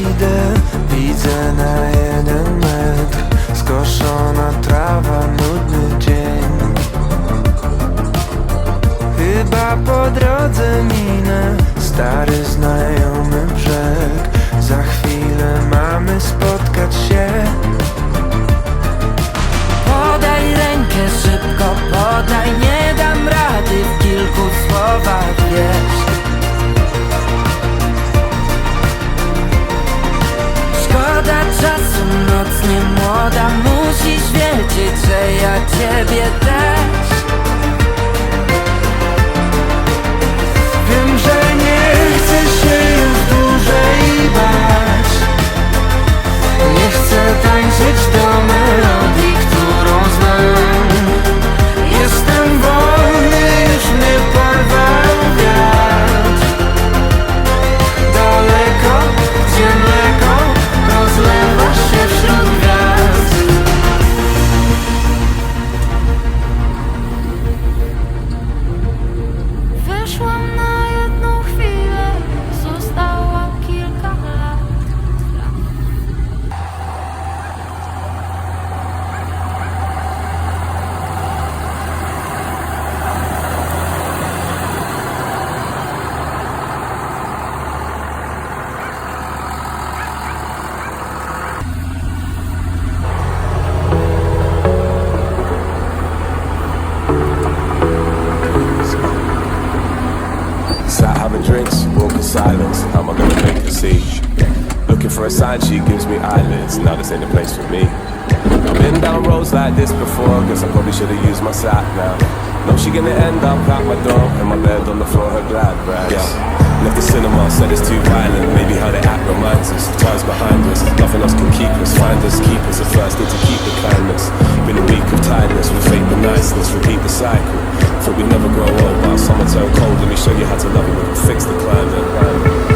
idę. Widzę na jeden metr Skoszona trawa, nudny dzień. Chyba po drodze minę Stary znajomy silence. How am I gonna make her see? Looking for a sign, she gives me eyelids. Now this ain't the place for me. I've been down roads like this before. Guess I probably should've used my sat now. No, she gonna end up at my door in my bed on the floor, her glad rags. Yeah. Left the cinema, said it's too violent. Maybe how they Thought we'd never grow old, but summer turned cold. Let me show you how to love it. We can fix the climate.